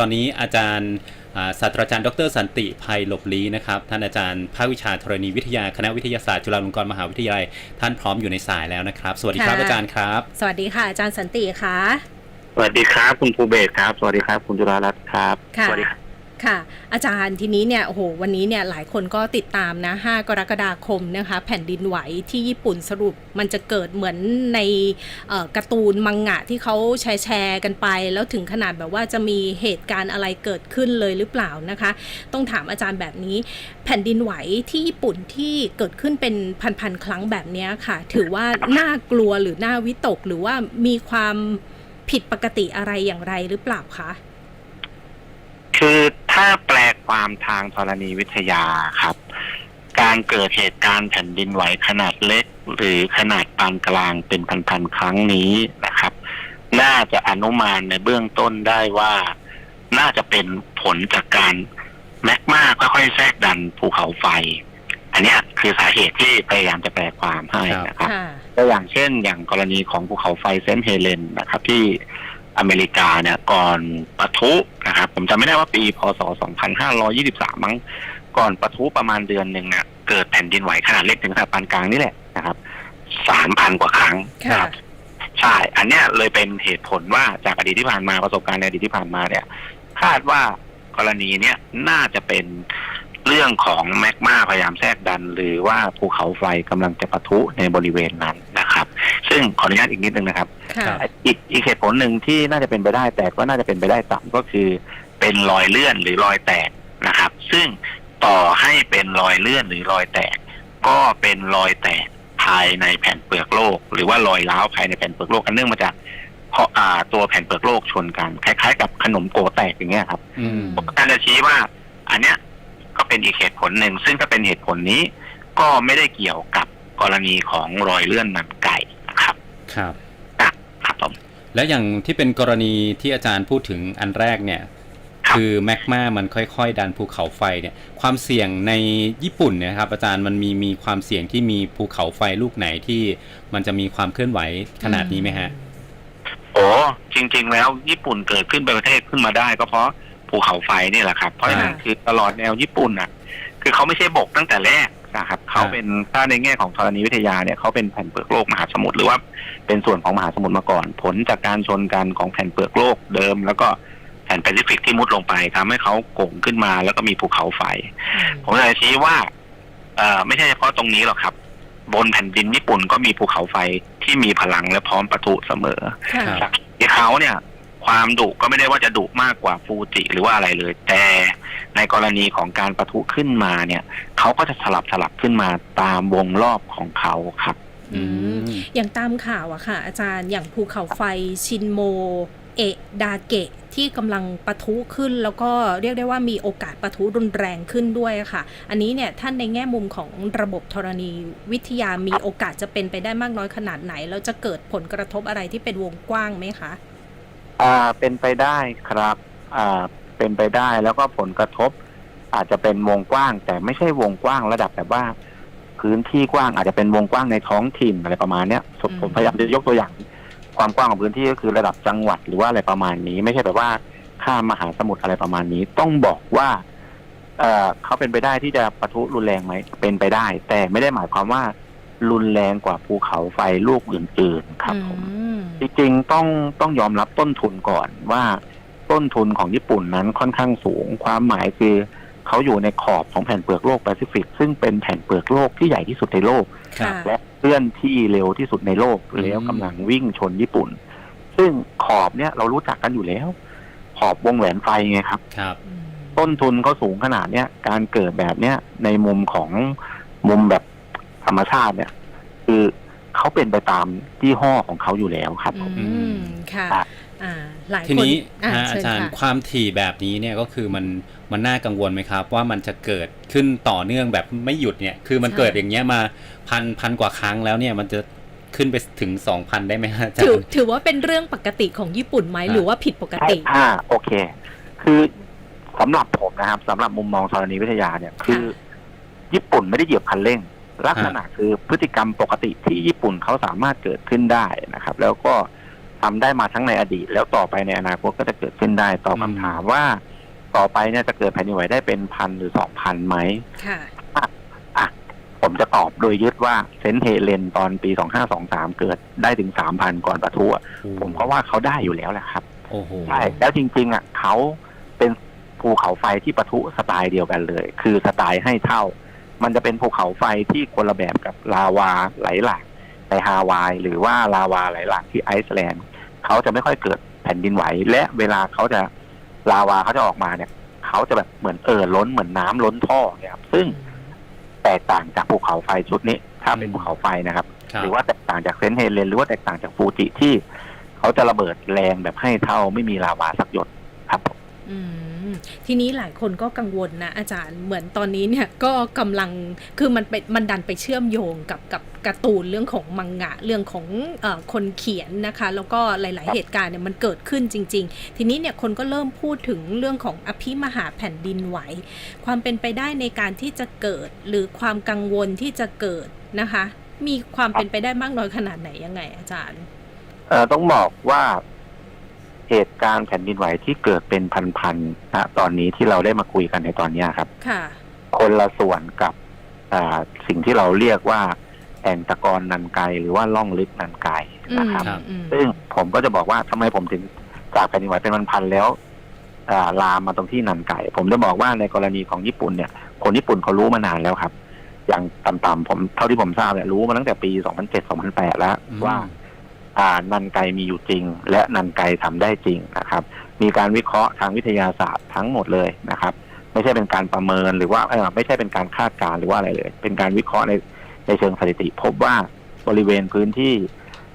ตอนนี้อาจารย์อ่าศาสตราจารย์ดรสันติภัยหลบลีนะครับ ท่านอาจารย์ภาควิชาธรณีวิทยาคณะวิทยาศาสตร์จุฬาลงกรณ์มหาวิทยาลัย ท่านพร้อมอยู่ในสายแล้วนะครับ สวัสดีครับค่ะอาจารย์ครับ สวัสดีค่ะ อาจารย์สันติค่ะ สวัสดีครับคุณภูเบศครับ สวัสดีครับ คุณจุฬารัตน์ครับค่ะสวัสดี ค่ะอาจารย์ทีนี้เนี่ยโอ้โหวันนี้เนี่ยหลายคนก็ติดตามนะ 5 กรกฎาคมนะคะแผ่นดินไหวที่ญี่ปุ่นสรุปมันจะเกิดเหมือนในการ์ตูนมังงะที่เขาแชร์แชร์กันไป แล้วถึงขนาดแบบว่าจะมีเหตุการณ์อะไรเกิดขึ้นเลยหรือเปล่านะคะ ต้องถามอาจารย์แบบนี้ แผ่นดินไหวที่ญี่ปุ่นที่เกิดขึ้นเป็นพันๆครั้งแบบนี้ค่ะ ถือว่าน่ากลัวหรือน่าวิตกหรือว่ามีความผิดปกติอะไรอย่างไรหรือเปล่าคะคือ ความทางธรณีวิทยาครับ การเกิดเหตุการณ์แผ่นดินไหวขนาดเล็ก หรือขนาดปานกลางเป็นพันๆครั้งนี้นะครับ น่าจะอนุมานในเบื้องต้นได้ว่า น่าจะเป็นผลจากการแมกมาค่อยๆแทรกดันภูเขาไฟ อันเนี้ยคือสาเหตุที่พยายามจะแปลความให้นะครับค่ะตัวอย่างเช่น อย่างกรณีของภูเขาไฟเซนต์เฮเลนนะครับ ที่ อเมริกาเนี่ยก่อนปะทุนะครับผมจำไม่ได้ว่าปีพศ 2523 มั้งก่อนปะทุประมาณเดือนหนึ่งเนี่ยเกิดแผ่นดินไหวขนาดเล็กถึงขนาดปานกลางนี่แหละนะครับ3,000กว่าครั้งนะครับใช่ อันเนี้ยเลยเป็นเหตุผลว่าจากอดีตที่ผ่านมาประสบการณ์ในอดีตที่ผ่านมาเนี่ย คาดว่ากรณีเนี้ยน่าจะเป็นเรื่องของแมกมาพยายามแทรกดัน หรือว่าภูเขาไฟกำลังจะปะทุในบริเวณนั้น ซึ่งขออนุญาตอีกนิดนึงนะครับ ค่ะ อีกอีกเหตุผลหนึ่งที่น่าจะเป็นไปได้แต่ก็น่าจะเป็นไปได้ต่ำก็คือ เป็นรอยเลื่อนหรือรอยแตกนะครับ ซึ่งต่อให้เป็นรอยเลื่อนหรือรอยแตก ก็เป็นรอยแตกภายในแผ่นเปลือกโลก หรือว่ารอยร้าวภายในแผ่นเปลือกโลกอันเนื่องมาจากเพราะอ่าตัวแผ่นเปลือกโลกชนกันคล้ายๆ กับขนมโกแตกอย่างเงี้ยครับ อืม ผมการจะชี้ว่า อันเนี้ยก็เป็นอีกเหตุผลหนึ่ง ซึ่งถ้าเป็นเหตุผลนี้ ก็ไม่ได้เกี่ยวกับกรณีของรอยเลื่อนหนังไก่นะ ครับครับครับผมแล้วอย่างที่เป็นกรณีที่อาจารย์พูดถึงอันแรกเนี่ยครับคือแมกมามันค่อยๆ ดันภูเขาไฟเนี่ย ความเสี่ยงในญี่ปุ่นเนี่ยครับ อาจารย์มันมีมีความเสี่ยงที่มีภูเขาไฟลูกไหนที่มันจะมีความเคลื่อนไหวขนาดนี้ไหมฮะโอ้จริง ๆ แล้วญี่ปุ่นเกิดขึ้นเป็นประเทศขึ้นมาได้ก็เพราะภูเขาไฟนี่แหละครับ เพราะฉะนั้นอ่าคือตลอดแนวญี่ปุ่นอะ คือเขาไม่ใช่บกตั้งแต่แรก นะครับเขาอ่าเป็นถ้าในแง่ของธรณีวิทยาเนี่ยเขาเป็นแผ่นเปลือกโลกมหาสมุทรหรือว่าเป็นส่วนของมหาสมุทรมาก่อน ผลจากการชนกันของแผ่นเปลือกโลกเดิม แล้วก็แผ่นแปซิฟิกที่มุดลงไปทำให้เขาโก่งขึ้นมา แล้วก็มีภูเขาไฟ ผมอยากจะชี้ว่าเอ่อไม่ใช่เฉพาะตรงนี้หรอกครับ บนแผ่นดินญี่ปุ่นก็มีภูเขาไฟที่มีพลังและพร้อมปะทุเสมอค่ะครับที่เขาเนี่ย ความดุก็ไม่ได้ว่าจะดุมากกว่าฟูจิหรือว่าอะไรเลย แต่ในกรณีของการประทุขึ้นมาเนี่ยเขาก็จะสลับสลับขึ้นมาตามวงรอบของเขาครับอืมอย่างตามข่าวอะค่ะ อาจารย์อย่างภูเขาไฟชินโม เอะดาเกะที่กำลังปะทุขึ้น แล้วก็เรียกได้ว่ามีโอกาสปะทุรุนแรงขึ้นด้วยค่ะ อันนี้เนี่ยท่านในแง่มุมของระบบธรณีวิทยามีโอกาสจะเป็นไปได้มากน้อยขนาดไหน แล้วจะเกิดผลกระทบอะไรที่เป็นวงกว้างไหมคะ อ่าเป็นไปได้ครับอ่าเป็นไปได้แล้วก็ผลกระทบ อาจจะเป็นวงกว้าง แต่ไม่ใช่วงกว้างระดับแบบว่า พื้นที่กว้างอาจจะเป็นวงกว้างในท้องถิ่นอะไรประมาณเนี้ยผมอืมผมพยายามจะยกตัวอย่าง ความกว้างของพื้นที่ก็คือระดับจังหวัดหรือว่าอะไรประมาณนี้ ไม่ใช่แบบว่าข้ามมหาสมุทรอะไรประมาณนี้ ต้องบอกว่าเอ่อเขาเป็นไปได้ที่จะปะทุรุนแรงไหมเป็นไปได้ แต่ไม่ได้หมายความว่า รุนแรงกว่าภูเขาไฟลูกอื่น ๆ ครับผมอืมจริงๆต้องต้องยอมรับต้นทุนก่อนว่าต้นทุนของญี่ปุ่นนั้นค่อนข้างสูง ความหมายคือเขาอยู่ในขอบของแผ่นเปลือกโลกแปซิฟิก ซึ่งเป็นแผ่นเปลือกโลกที่ใหญ่ที่สุดในโลก ครับค่ะและเคลื่อนที่เร็วที่สุดในโลกอืมแล้วกำลังวิ่งชนญี่ปุ่น ซึ่งขอบเนี่ยเรารู้จักกันอยู่แล้ว ขอบวงแหวนไฟไงครับ ครับอืมต้นทุนเขาสูงขนาดเนี้ยการเกิดแบบเนี้ยในมุมของมุมแบบ ธรรมชาติเนี่ย คือเขาเป็นไปตามที่ห้อของเขาอยู่แล้วครับผมอืมค่ะครับอ่าหลายคนทีนี้อะฮะอาเชิญจารย์ค่ะความถี่แบบนี้เนี่ยก็คือมันมันน่ากังวลไหมครับ ว่ามันจะเกิดขึ้นต่อเนื่องแบบไม่หยุดเนี่ย คือมันใช่เกิดอย่างเงี้ยมาพันพันกว่าครั้งแล้วเนี่ยมันจะขึ้นไปถึงสองพันได้ไหมฮะอาจารถือย์ถือว่าเป็นเรื่องปกติของญี่ปุ่นไหมอ่าหรือว่าผิดปกติอ่าโอเค คือสำหรับผมนะครับสำหรับมุมมองธรณีวิทยาเนี่ย คือ ญี่ปุ่นไม่ได้เหยียบคันเร่ง ลักษณะคือพฤติกรรมปกติที่ญี่ปุ่นเขาสามารถเกิดขึ้นได้นะครับ แล้วก็ทำได้มาทั้งในอดีต แล้วต่อไปในอนาคตก็จะเกิดขึ้นได้ตอบอืมคำถามว่า ต่อไปเนี่ยจะเกิดแผ่นดินไหวได้เป็นพันหรือสองพันไหมค่ะอะผมจะตอบโดยยึดว่าเซนต์เฮเลนตอนปีสองห้าสองสามเกิดได้ถึงสามพันก่อนปะทุอะผมก็ว่าเขาได้อยู่แล้วแหละครับโอ้โหใช่แล้วจริง ๆ อะเขาเป็นภูเขาไฟที่ปะทุสไตล์เดียวกันเลย คือสไตล์ให้เท่า มันจะเป็นภูเขาไฟที่คนละแบบกับลาวาไหลหลากในฮาวาย หรือว่าลาวาไหลหลากที่ไอซ์แลนด์เขาจะไม่ค่อยเกิดแผ่นดินไหว และเวลาเขาจะลาวาเขาจะออกมาเนี่ยเขาจะแบบเหมือนเอ่อล้นเหมือนน้ำล้นท่อเนี่ยครับซึ่งแตกต่างจากภูเขาไฟชุดนี้ ถ้าเป็นภูเขาไฟนะครับครับหรือว่าแตกต่างจากเซนต์เฮเลนหรือว่าแตกต่างจากฟูจิที่เขาจะระเบิดแรงแบบให้เท่าไม่มีลาวาสักหยดครับผมอืม ทีนี้หลายคนก็กังวลนะอาจารย์เหมือนตอนนี้เนี่ยก็กำลังคือมันเป็นมันดันไปเชื่อมโยงกับกับการ์ตูนเรื่องของมังงะเรื่องของอคนเขียนนะคะ แล้วก็หลาย ๆ เหตุการณ์เนี่ยมันเกิดขึ้นจริง ๆ ทีนี้เนี่ยคนก็เริ่มพูดถึงเรื่องของอภิมหาแผ่นดินไหว ความเป็นไปได้ในการที่จะเกิดหรือความกังวลที่จะเกิดนะคะ มีความเป็นไปได้มากน้อยขนาดไหนยังไงอาจารย์ต้องบอกว่า เหตุการณ์แผ่นดินไหวที่เกิดเป็นพันๆนะตอนนี้ที่เราได้มาคุยกันในตอนเนี้ยครับ ค่ะ คนละส่วนกับอ่าสิ่งที่เราเรียกว่าแอ่งตะกอนนันไกหรือว่าล่องลึกนันไกอืมนะครับอืมซึ่งผมก็จะบอกว่าทำไมผมถึงจากแผ่นดินไหวเป็นพันๆแล้วอ่าลามมาตรงที่นันไกผมจะบอกว่าในกรณีของญี่ปุ่นเนี่ย คนญี่ปุ่นเขารู้มานานแล้วครับ อย่างต่ำๆผมเท่าที่ผมทราบเนี่ยรู้มาตั้งแต่ปี 2007-2008 แล้วอืมว่าอ่า นันไกมีอยู่จริง และนันไกทำได้จริงนะครับ มีการวิเคราะห์ทางวิทยาศาสตร์ทั้งหมดเลยนะครับ ไม่ใช่เป็นการประเมินหรือว่าเออไม่ใช่เป็นการคาดการณ์หรือว่าอะไรเลย เป็นการวิเคราะห์ในในเชิงสถิติ พบว่าบริเวณพื้นที่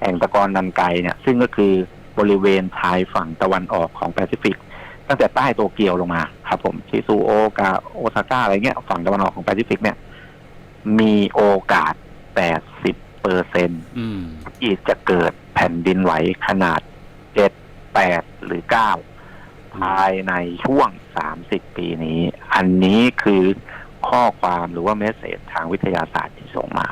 แอ่งตะกอนนันไกเนี่ย ซึ่งก็คือบริเวณชายฝั่งตะวันออกของแปซิฟิก ตั้งแต่ใต้โตเกียวลงมาครับ ผมชิซูโอกาโอซาก้าอะไรเงี้ยฝั่งตะวันออกของแปซิฟิกเนี่ย มีโอกาส 80เปอร์เซ็นอืมที่จะเกิดแผ่นดินไหวขนาดเจ็ดแปดหรือเก้าภายในช่วงสามสิบปีนี้ อันนี้คือข้อความหรือว่าเมสเซจทางวิทยาศาสตร์ที่ส่งมา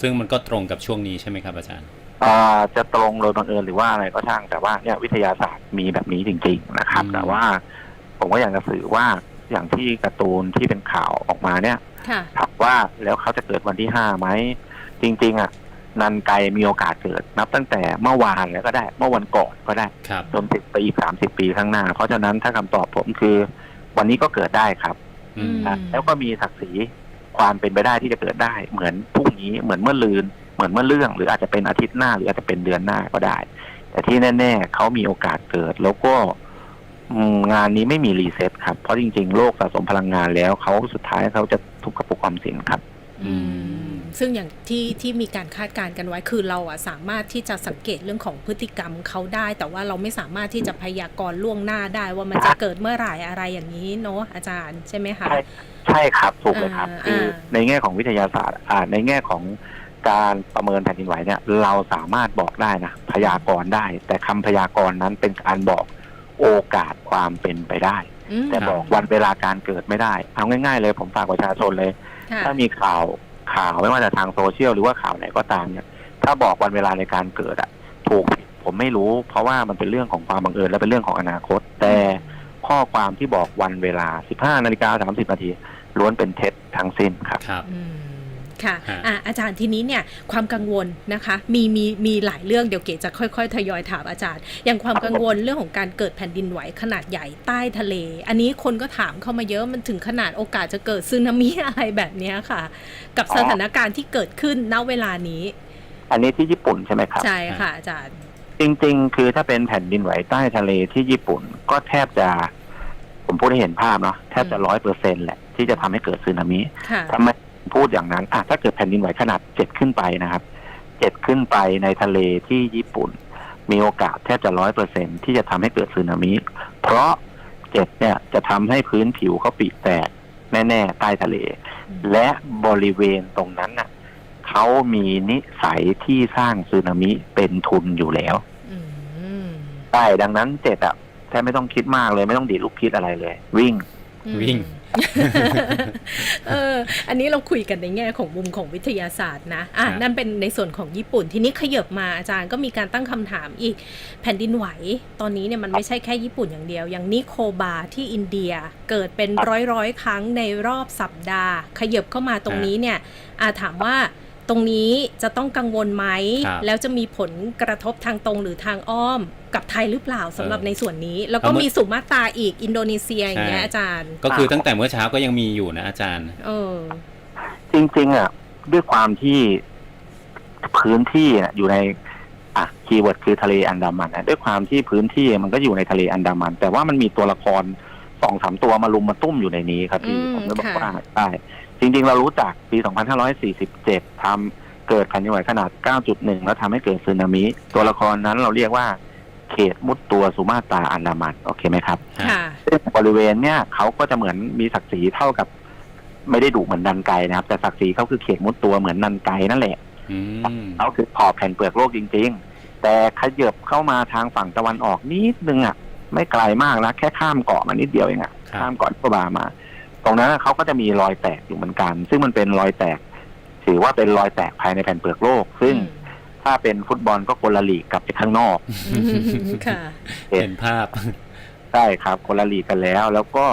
ซึ่งมันก็ตรงกับช่วงนี้ใช่ไหมครับอาจารย์อ่าจะตรงโดยบังเอิญหรือว่าอะไรก็ช่างแต่ว่าเนี่ยวิทยาศาสตร์มีแบบนี้จริง ๆ นะครับอืมแต่ว่าผมก็อยากจะสื่อว่าอย่างที่การ์ตูนที่เป็นข่าวออกมาเนี่ยค่ะถามว่าแล้วเขาจะเกิดวันที่ห้าไหมจริง ๆ อะ นันไกมีโอกาสเกิด นับตั้งแต่เมื่อวานแล้วก็ได้ เมื่อวันก่อนก็ได้ครับจนติดไปอีกสามสิบปีข้างหน้า เพราะฉะนั้นถ้าคำตอบผมคือ วันนี้ก็เกิดได้ครับอืมนะแล้วก็มีศักดิ์ศรีความเป็นไปได้ที่จะเกิดได้ เหมือนพรุ่งนี้เหมือนเมื่อลืน เหมือนเมื่อเรื่อง หรืออาจจะเป็นอาทิตย์หน้าหรืออาจจะเป็นเดือนหน้าก็ได้ แต่ที่แน่ๆเขามีโอกาสเกิด แล้วก็อืมงานนี้ไม่มีรีเซ็ตครับ เพราะจริงๆโลกสะสมพลังงานแล้วเขาสุดท้ายเขาจะทุบกระปุกความสินครับ อืม ซึ่งอย่างที่ที่มีการคาดการณ์กันไว้คือเราอะสามารถที่จะสังเกตเรื่องของพฤติกรรมเขาได้ แต่ว่าเราไม่สามารถที่จะพยากรณ์ล่วงหน้าได้ว่ามันจะเกิดเมื่อไหร่อะไรอย่างนี้เนาะอาจารย์ใช่ไหมคะใช่ใช่ครับถูกเลยครับอ่าคืออาในแง่ของวิทยาศาสตร์อ่าในแง่ของการประเมินแผ่นดินไหวเนี่ยเราสามารถบอกได้นะพยากรณ์ได้ แต่คำพยากรณ์นั้นเป็นการบอกโอกาสความเป็นไปได้อืมแต่บอกวันเวลาการเกิดไม่ได้ เอาง่าย ๆ เลยผมฝากประชาชนเลยค่ะถ้ามีข่าว ข่าวไม่ว่าจะทางโซเชียลหรือว่าข่าวไหนก็ตามเนี่ย ถ้าบอกวันเวลาในการเกิดอะถูกผิดผมไม่รู้ เพราะว่ามันเป็นเรื่องของความบังเอิญและเป็นเรื่องของอนาคต แต่ข้อความที่บอกวันเวลา 15นาฬิกา30นาทีล้วนเป็นเท็จทั้งสิ้นครับ ครับอืมค่ะฮะอะอาจารย์ทีนี้เนี่ยความกังวลนะคะ มีมีมีหลายเรื่องเดี๋ยวเก๋จะค่อย ๆ ทยอยถามอาจารย์ อย่างความกังวลเรื่องของการเกิดแผ่นดินไหวขนาดใหญ่ใต้ทะเล อันนี้คนก็ถามเข้ามาเยอะมันถึงขนาดโอกาสจะเกิดซึนามิอะไรแบบเนี้ยค่ะ กับอ๋อสถานการณ์ที่เกิดขึ้นณเวลานี้ อันนี้ที่ญี่ปุ่นใช่ไหมครับ ใช่ค่ะอาจารย์ จริง ๆ คือถ้าเป็นแผ่นดินไหวใต้ทะเลที่ญี่ปุ่นก็แทบจะผมพูดให้เห็นภาพเนาะแทบจะอืมร้อยเปอร์เซ็นแหละที่จะทำให้เกิดสึนามิค่ะทำไม พูดอย่างนั้นอะถ้าเกิดแผ่นดินไหวขนาดเจ็ดขึ้นไปนะครับเจ็ดขึ้นไปในทะเลที่ญี่ปุ่น มีโอกาสแทบจะร้อยเปอร์เซ็นที่จะทำให้เกิดสึนามิเพราะเจ็ดเนี่ยจะทำให้พื้นผิวเขาปีแตกแน่ๆใต้ทะเล และบริเวณตรงนั้นน่ะเขามีนิสัยที่สร้างสึนามิเป็นทุนอยู่แล้วอืมใช่ดังนั้นเจ็ดอะแทบไม่ต้องคิดมากเลยไม่ต้องดีดลูกคิดอะไรเลย วิ่งอืมวิ่ง เอออันนี้เราคุยกันในแง่ของมุมของวิทยาศาสตร์นะอะครับนั่นเป็นในส่วนของญี่ปุ่น ทีนี้ขยบมาอาจารย์ก็มีการตั้งคำถามอีกแผ่นดินไหว ตอนนี้เนี่ยมันไม่ใช่แค่ญี่ปุ่นอย่างเดียว อย่างนิโคบาที่อินเดียเกิดเป็นร้อยร้อยๆครั้งในรอบสัปดาห์ ขยบเข้ามาตรงนี้เนี่ยอาถามว่า ตรงนี้จะต้องกังวลไหม ครับแล้วจะมีผลกระทบทางตรงหรือทางอ้อมกับไทยหรือเปล่าสำหรับเออในส่วนนี้ แล้วก็เอาเมื่อมีสุมาตราอีกอินโดนีเซียอย่างเงี้ยใช่ อาจารย์ก็คือตั้งแต่เมื่อเช้าก็ยังมีอยู่นะอาจารย์ เออ จริงๆอะด้วยความที่พื้นที่อะอยู่ในอะคีย์เวิร์ดคือทะเลอันดามันนะด้วยความที่พื้นที่มันก็อยู่ในทะเลอันดามัน แต่ว่ามันมีตัวละครสองสามตัวมาลุมมาตุ้มอยู่ในนี้ครับพี่อืมผมจะบอกค่ะ ว่าใช่ จริงๆ เรารู้จักปี 2547ทำเกิดแผ่นดินไหวขนาด 9.1 แล้วทำให้เกิดสึนามิ ตัวละครนั้นเราเรียกว่าเขตมุดตัวสุมาตราอันดามันโอเคไหมครับค่ะซึ่งบริเวณเนี่ยเขาก็จะเหมือนมีศักดิ์ศรีเท่ากับ ไม่ได้ดุเหมือนนันไกนะครับ แต่ศักดิ์ศรีเขาคือเขตมุดตัวเหมือนนันไกนั่นแหละอืมเขาคือขอบแผ่นเปลือกโลกจริง ๆ แต่ขยับเข้ามาทางฝั่งตะวันออกนิดนึงอะ ไม่ไกลมากนะแค่ข้ามเกาะมานิดเดียวเองอะครับข้ามเกาะนิโคบามา ตรงนั้นเขาก็จะมีรอยแตกอยู่เหมือนกัน ซึ่งมันเป็นรอยแตก ถือว่าเป็นรอยแตกภายในแผ่นเปลือกโลก ซึ่งถ้าเป็นฟุตบอลก็คนละลีกกับไปข้างนอกอืมค่ะเห็นเห็นภาพใช่ครับคนละลีกกันแล้ว แล้วก็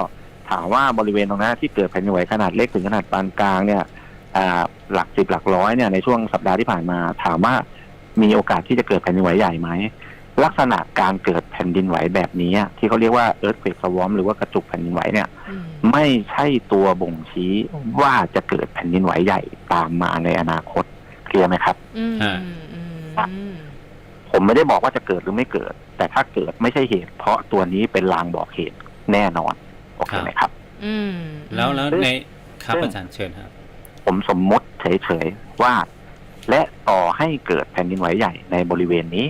ถามว่าบริเวณตรงนั้นที่เกิดแผ่นดินไหวขนาดเล็กถึงขนาดปานกลางเนี่ยอ่าหลักสิบหลักร้อยเนี่ยในช่วงสัปดาห์ที่ผ่านมา ถามว่ามีโอกาสที่จะเกิดแผ่นดินไหวใหญ่ไหม ลักษณะการเกิดแผ่นดินไหวแบบนี้ที่เขาเรียกว่า earthquake swarm หรือว่ากระจุกแผ่นดินไหวเนี่ยอืมไม่ใช่ตัวบ่งชี้ว่าจะเกิดแผ่นดินไหวใหญ่ตามมาในอนาคตเคลียร์ไหมครับอืมฮะอืมผมไม่ได้บอกว่าจะเกิดหรือไม่เกิด แต่ถ้าเกิดไม่ใช่เหตุ เพราะตัวนี้เป็นลางบอกเหตุแน่นอนโอเคไหมครับ อืม แล้วแล้วซึ่งในครับซึ่งอาจารย์เชิญครับ ผมสมมติเฉยๆว่า และต่อให้เกิดแผ่นดินไหวใหญ่ในบริเวณนี้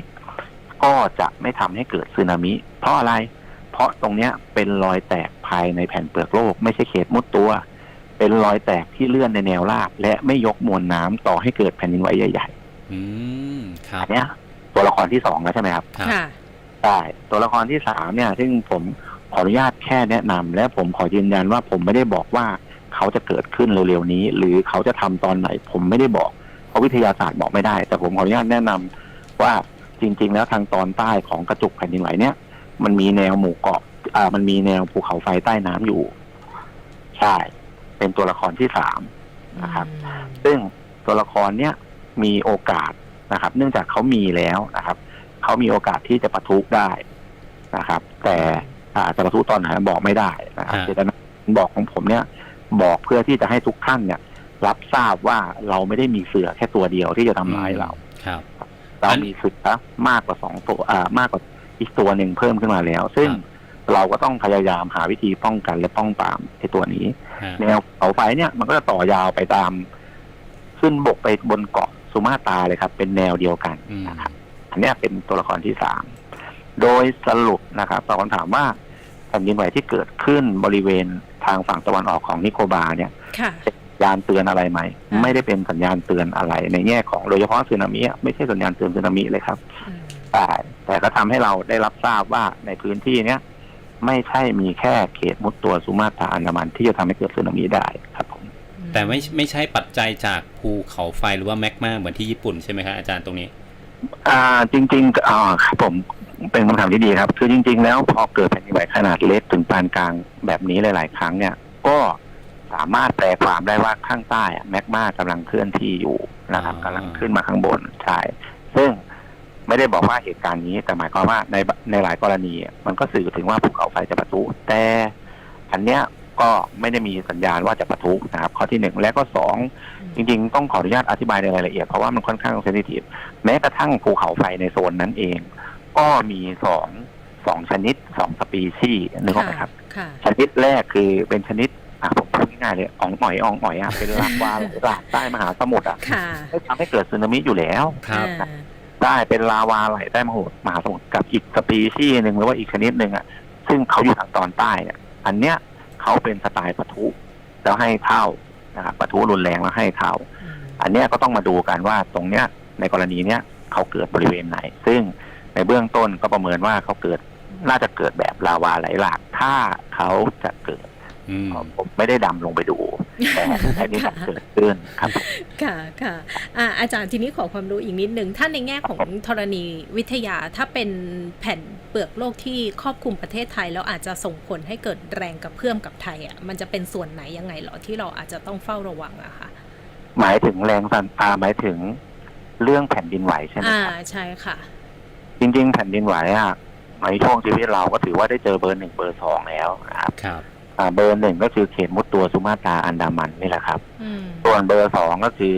ก็จะไม่ทำให้เกิดสึนามิ เพราะอะไร เพราะตรงเนี้ยเป็นรอยแตกภายในแผ่นเปลือกโลก ไม่ใช่เขตมุดตัว เป็นรอยแตกที่เลื่อนในแนวราบและไม่ยกมวลน้ำต่อให้เกิดแผ่นดินไหวใหญ่อืมคๆรับอันเนี้ยตัวละครที่สองแล้วใช่ไหมครับครับค่ะใช่ตัวละครที่สามเนี่ย ซึ่งผมขออนุญาตแค่แนะนำและผมขอยืนยันว่าผมไม่ได้บอกว่าเขาจะเกิดขึ้นเร็วๆนี้ หรือเขาจะทำตอนไหน ผมไม่ได้บอก เพราะวิทยาศาสตร์บอกไม่ได้ แต่ผมขออนุญาตแนะนำว่า จริง ๆ แล้วทางตอนใต้ของกระจุกแผ่นดินไหวเนี่ย มันมีแนวหมู่เกาะอ่า มันมีแนวภูเขาไฟใต้น้ำอยู่ ใช่ เป็นตัวละครที่สามนะครับ ซึ่งตัวละครเนี้ยมีโอกาสนะครับ เนื่องจากเขามีแล้วนะครับเขามีโอกาสที่จะประทุได้นะครับ แต่อาจจะประทุตอนไหนบอกไม่ได้นะครับฮะ เจตนาบอกของผมเนี่ย บอกเพื่อที่จะให้ทุกท่านเนี่ย รับทราบว่าเราไม่ได้มีเสือแค่ตัวเดียวที่จะทำร้ายเรา ครับ เราอันมีเสือมากกว่าสองตัวอ่ามากกว่าอีกตัวหนึ่งเพิ่มขึ้นมาแล้ว ซึ่งครับเราก็ต้องพยายามหาวิธีป้องกันและป้องปรามไอ้ตัวนี้ฮะแนวเขาไฟเนี่ยมันก็จะต่อยาวไปตาม ขึ้นบกไปบนเกาะสุมาตราเลยครับ เป็นแนวเดียวกันอืมนะครับอันเนี้ยเป็นตัวละครที่สามโดยสรุปนะครับตอบคำถามว่าแผ่นดินไหวที่เกิดขึ้นบริเวณทางฝั่งตะวันออกของนิโคบาเนี่ยค่ะสั ญญาณเตือนอะไรไหมอ่าไม่ได้เป็นสัญญาณเตือนอะไรในแง่ของโดยเฉพาะสึนามิอะไม่ใช่สัญญาณเตือนสึนามิเลยครับอืมแต่แต่ก็ทำให้เราได้รับทราบว่าในพื้นที่เนี้ยไม่ใช่มีแค่เขตมุดตัวสุมาตราอันดามันที่จะทำให้เกิดสึนามิได้ครับผมแต่ไม่ไม่ใช่ปัจจัยจากภูเขาไฟหรือว่าแมกมาเหมือนที่ญี่ปุ่นใช่ไหมครับอาจารย์ตรงนี้ อ่าจริงๆอ่าครับผมเป็นคำถามที่ดีครับ คือจริง ๆ แล้วพอเกิดแผ่นดินไหวขนาดเล็กถึงปานกลางแบบนี้หลาย ๆ ครั้งเนี่ย ก็ สามารถแปลความได้ว่าข้างใต้อะแมกมากำลังเคลื่อนที่อยู่นะครับอ่ากำลังขึ้นมาข้างบนใช่ซึ่งไม่ได้บอกว่าเหตุการณ์นี้ แต่หมายความว่าในในหลายกรณีอะมันก็สื่อถึงว่าภูเขาไฟจะปะทุ แต่อันเนี้ยก็ไม่ได้มีสัญญาณว่าจะปะทุนะครับ ข้อที่หนึ่งและก็สองจริง ๆ ต้องขออนุญาตอธิบายในรายละเอียดเพราะว่ามันค่อนข้างเซนซิทีฟแม้กระทั่งภูเขาไฟในโซนนั้นเอง ก็มีสองสองชนิดสองสปีชีส์นึกออกไหมครับค่ะชนิดแรกคือเป็นชนิด อะผมพูดง่ายๆเลยอ่องอ่อยอ่องอ่อยอะเป็นลาวาไหลหลากใต้มหาสมุทรอะค่ะไม่ทำให้เกิดสึนามิอยู่แล้ว ครับ อ่าได้เป็นลาวาไหลใต้มหามหาสมุทรกับอีกสปีชีส์หนึ่งหรือว่าอีกชนิดหนึ่งอะซึ่งเขาอยู่ทางตอนใต้เนี่ยอันเนี้ยเขาเป็นสไตล์ปะทุแล้วให้เท่านะครับปะทุรุนแรงแล้วให้เท่าอืมอันเนี้ยก็ต้องมาดูกันว่าตรงเนี้ยในกรณีเนี้ยเขาเกิดบริเวณไหน ซึ่งในเบื้องต้นก็ประเมินว่าเขาเกิดน่าจะเกิดแบบลาวาไหลหลากถ้าเขาจะเกิด อืม ผมไม่ได้ดำลงไปดูแต่แต่นี่มันเกิดขึ้นครับผมค่ะค่ะอ่าอาจารย์ทีนี้ขอความรู้อีกนิดนึงถ้าในแง่ของธรณีวิทยาถ้าเป็นแผ่นเปลือกโลกที่ครอบคลุมประเทศไทย แล้วอาจจะส่งผลให้เกิดแรงกระเพื่อมกับไทยอะมันจะเป็นส่วนไหนยังไงเหรอที่เราอาจจะต้องเฝ้าระวังอะค่ะ หมายถึงแรงสั่นอ่าหมายถึงเรื่องแผ่นดินไหวใช่ไหมอ่าครับใช่ค่ะ จริง ๆ แผ่นดินไหวอะในช่วงชีวิตเราก็ถือว่าได้เจอเบอร์หนึ่งเบอร์สองแล้วนะครับครับอ่า เบอร์หนึ่งก็คือเขตมุดตัวสุมาตราอันดามันนี่แหละครับอืมส่วนเบอร์สองก็คือ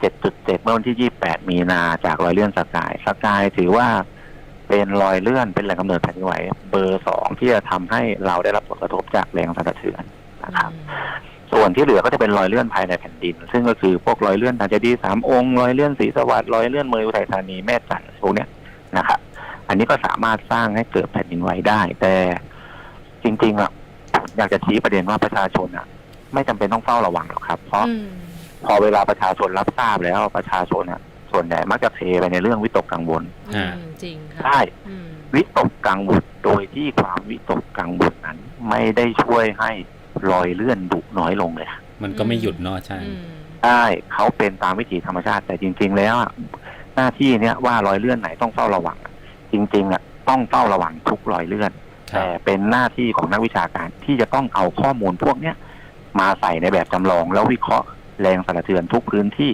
7.7เมื่อวันที่28มีนาจากรอยเลื่อนสกายสกายถือว่าเป็นรอยเลื่อนเป็นแหล่งกำเนิดแผ่นดินไหวเบอร์สองที่จะทำให้เราได้รับผลกระทบจากแรงสั่นสะเทือนนะครับ ส่วนที่เหลือก็จะเป็นรอยเลื่อนภายในแผ่นดิน ซึ่งก็คือพวกรอยเลื่อนอาจจะดีย์สามองค์รอยเลื่อนศรีสวัสดิ์รอยเลื่อนเมยอุทัยธานีแม่จันทร์พวกเนี้ยนะครับ อันนี้ก็สามารถสร้างให้เกิดแผ่นดินไหวได้ แต่จริงๆอะผม อยากจะชี้ประเด็นว่าประชาชนอะ ไม่จำเป็นต้องเฝ้าระวังหรอกครับ เพราะอืมพอเวลาประชาชนรับทราบแล้วประชาชนอะ ส่วนใหญ่มักจะเทไปในเรื่องวิตกกังวลอืมจริงค่ะใช่อืมวิตกกังวลโดยที่ความวิตกกังวลนั้น ไม่ได้ช่วยให้รอยเลื่อนดุน้อยลงเลยมันก็ไม่หยุดเนาะอาจารย์ อืมใช่เขาเป็นตามวิถีธรรมชาติแต่จริง ๆ แล้วอะหน้าที่เนี้ยว่ารอยเลื่อนไหนต้องเฝ้าระวังอะจริงๆอะต้องเฝ้าระวังทุกรอยเลื่อนครั แต่บเป็นหน้าที่ของนักวิชาการที่จะต้องเอาข้อมูลพวกเนี้ยมาใส่ในแบบจำลอง แล้ววิเคราะห์แรงสั่นสะเทือนทุกพื้นที่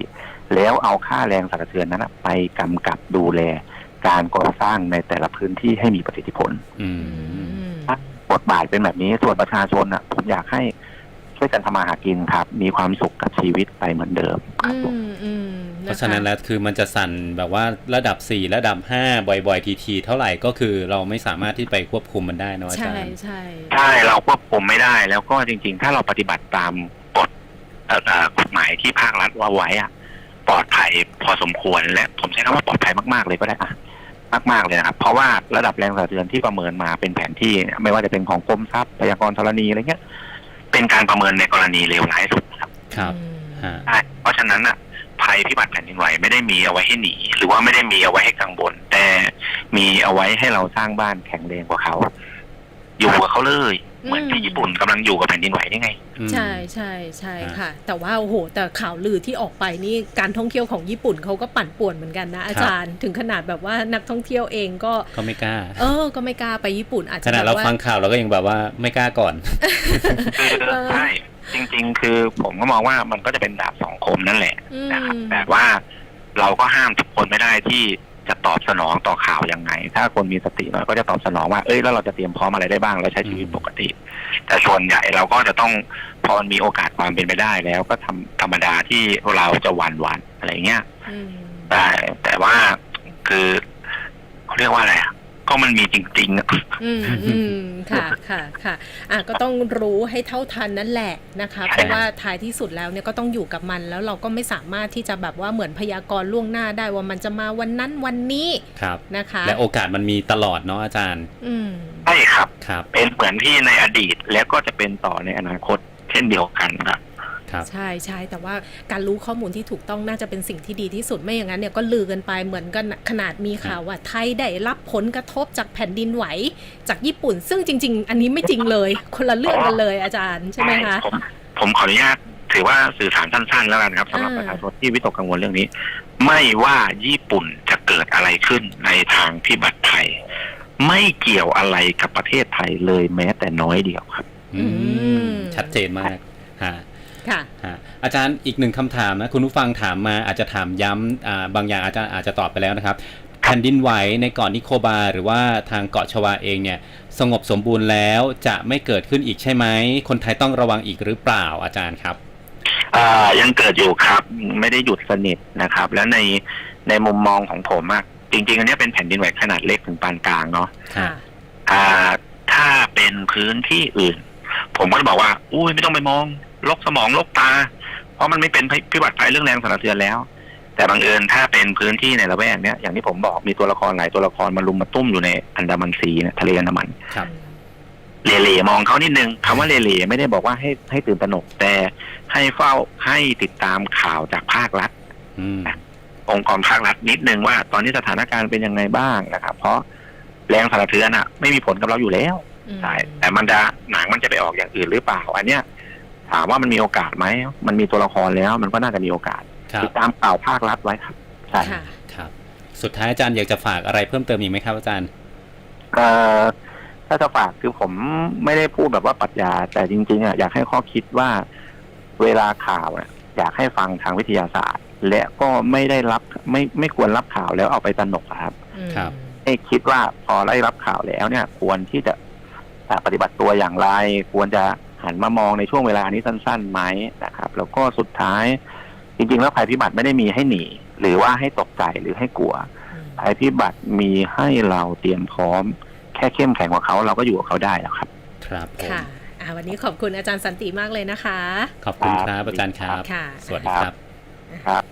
แล้วเอาค่าแรงสั่นสะเทือนนั้นอะไปกำกับดูแลการก่อสร้างในแต่ละพื้นที่ให้มีประสิทธิผลอือืมมบทบาทเป็นแบบนี้ส่วนประชาชนอะผมอยากให้ ช่วยกันทำมาหากินครับ มีความสุขกับชีวิตไปเหมือนเดิมครับผมอืมอืมเพราะฉะนั้นแล้วคือมันจะสั่นแบบว่าระดับ 4 ระดับ 5 บ่อยๆ ทีๆ เท่าไหร่ก็คือเราไม่สามารถที่ไปควบคุมมันได้เนอะอาจาใช่รย์ ใช่ใช่เราควบคุมไม่ได้ แล้วก็จริง ๆ ถ้าเราปฏิบัติตามกฎเอ่อเอ่อกฎหมายที่ภาครัฐว่าไว้อะปลอดภัยพอสมควรและผมใช้คำว่าปลอดภัยมากๆเลยก็ได้อะมากๆเลยนะครับ เพราะว่าระดับแรงสั่นสะเทือนที่ประเมินมาเป็นแผนที่เนี่ยไม่ว่าจะเป็นของกรมทรัพย์พยากรณ์ธรณีอะไรเงี้ย เป็นการประเมินในกรณีเลวร้ายสุดครับครับอืมฮะใช่เพราะฉะนั้นอะภัยพิบัติแผ่นดินไหวไม่ได้มีเอาไว้ให้หนี หรือว่าไม่ได้มีเอาไว้ให้กังวลแต่มีเอาไว้ให้เราสร้างบ้านแข็งแรงกว่าเขา อยู่กับเขาเลย เหมือนที่ญี่ปุ่นกำลังอยู่กับแผ่นดินไหวนี่ไงอืมใช่ใช่ใช่ฮะค่ะ แต่ว่าโอ้โห แต่ข่าวลือที่ออกไปนี่การท่องเที่ยวของญี่ปุ่นเขาก็ปั่นป่วนเหมือนกันนะอาจารย์ถึงขนาดแบบว่านักท่องเที่ยวเองก็ก็ไม่กล้า เออ ก็ไม่กล้าไปญี่ปุ่นอาจขจะนาดแบเราบว่าฟังข่าวเราก็ยังแบบว่าไม่กล้าก่อนคือเออใช่จริง ๆ คือผมก็มองว่ามันก็จะเป็นดาบสองคมนั่นแหละอืมนะครับแต่ว่าเราก็ห้ามทุกคนไม่ได้ที่ จะตอบสนองต่อข่าวยังไง ถ้าคนมีสติหน่อยก็จะตอบสนองว่า เอ้ยแล้วเราจะเตรียมพร้อมอะไรได้บ้าง แล้วใช้ชีวิตปกติ แต่ส่วนใหญ่เราก็จะต้องพอมันมีโอกาสความเป็นไปได้แล้วก็ทำธรรมดาที่เราจะหวั่นหวั่นอะไรเงี้ยอืมแต่แต่ว่าคือเขาเรียกว่าอะไรอะ ก็มันมีจริงๆอะอืมอืมค่ะค่ะค่ะอะก็ต้องรู้ให้เท่าทันนั่นแหละนะคะเพราะว่าท้ายที่สุดแล้วเนี่ยก็ต้องอยู่กับมันแล้วเราก็ไม่สามารถที่จะแบบว่าเหมือนพยากรณ์ล่วงหน้าได้ว่ามันจะมาวันนั้นวันนี้ครับนะคะ และโอกาสมันมีตลอดเนาะอาจารย์ อืมใช่ครับครับ เป็นเหมือนที่ในอดีตแล้วก็จะเป็นต่อในอนาคตเช่นเดียวกันครับครับ ใช่ใช่แต่ว่าการรู้ข้อมูลที่ถูกต้องน่าจะเป็นสิ่งที่ดีที่สุดไม่อย่างนั้นเนี่ยก็ลือกันไปเหมือนกันขนาดมีข่าวว่าไทยได้รับผลกระทบจากแผ่นดินไหวจากญี่ปุ่น ซึ่งจริง ๆ อันนี้ไม่จริงเลย คนละเรื่องกันเลยอาจารย์ใช่ไหมคะผมผมขออนุญาตถือว่าสื่อสารสั้นๆแล้วกันครับสำหรับอ่าประชาชนที่วิตกกังวลเรื่องนี้ ไม่ว่าญี่ปุ่นจะเกิดอะไรขึ้นในทางพิบัติภัยไม่เกี่ยวอะไรกับประเทศไทยเลยแม้แต่น้อยเดียวครับอืมอืมชัดเจนมากฮะ ค่ะฮะอาจารย์อีกหนึ่งคำถามนะคุณผู้ฟังถามมาอาจจะถามย้ำอ่าบางอย่างอาจจะอาจจะตอบไปแล้วนะครับแผ่นดินไหวในเกาะนิโคบาหรือว่าทางเกาะชวาเองเนี่ยสงบสมบูรณ์แล้วจะไม่เกิดขึ้นอีกใช่ไหม คนไทยต้องระวังอีกหรือเปล่าอาจารย์ครับอ่ายังเกิดอยู่ครับไม่ได้หยุดสนิทนะครับ แล้วในในมุมมองของผมอะจริง ๆ อันเนี้ยเป็นแผ่นดินไหวขนาดเล็กถึงปานกลางเนาะค่ะอ่าถ้าเป็นพื้นที่อื่น ผมก็จะบอกว่า อุ้ยไม่ต้องไปมอง ลกสมองลกตา เพราะมันไม่เป็นพิบัติภัยเรื่องแรงสั่นสะเทือนแล้ว แต่บังเอิญถ้าเป็นพื้นที่ในละแวกเนี้ยอย่างที่ผมบอกมีตัวละครหลายตัวละครมาลุมมาตุ้มอยู่ในอันดามันซีเนี่ยทะเลอันดามันครับเล่ๆมองเขานิดนึงคำว่าเล่ๆไม่ได้บอกว่าให้ให้ตื่นตระหนกแต่ให้เฝ้าให้ติดตามข่าวจากภาครัฐอืมองค์กรภาครัฐนิดนึงว่า ตอนนี้สถานการณ์เป็นยังไงบ้างนะครับ เพราะแรงสั่นสะเทือนอะไม่มีผลกับเราอยู่แล้วอืมใช่แต่มันจะหนังมันจะไปออกอย่างอื่นหรือเปล่า อันเนี้ย ถามว่ามันมีโอกาสไหม มันมีตัวละครแล้ว มันก็น่าจะมีโอกาสครับติดตามข่าวภาครัฐไว้ครับใช่ค่ะครับ สุดท้ายอาจารย์อยากจะฝากอะไรเพิ่มเติมอีกไหมครับอาจารย์เอ่อถ้าจะฝากคือผมไม่ได้พูดแบบว่าปรัชญาแต่จริงๆอะอยากให้ข้อคิดว่าเวลาข่าวอะอยากให้ฟังทางวิทยาศาสตร์ และก็ไม่ได้รับไม่ไม่ควรรับข่าวแล้วเอาไปตระหนกอะครับอืมครับให้คิดว่าพอได้รับข่าวแล้วเนี่ย ควรที่จะอ่าปฏิบัติตัวอย่างไร ควรจะ หันมามองในช่วงเวลานี้สั้นๆไหมนะครับ แล้วก็สุดท้ายจริงๆ แล้วภัยพิบัติไม่ได้มีให้หนี หรือว่าให้ตกใจหรือให้กลัวอืมภัยพิบัติมีให้เราเตรียมพร้อม แค่เข้มแข็งกว่าเขาเราก็อยู่กับเขาได้แล้วครับ ครับผมค่ะอ่าวันนี้ขอบคุณอาจารย์สันติมากเลยนะคะ ขอบคุณครับอาจารย์ครับค่ะสวัสดีครับครับ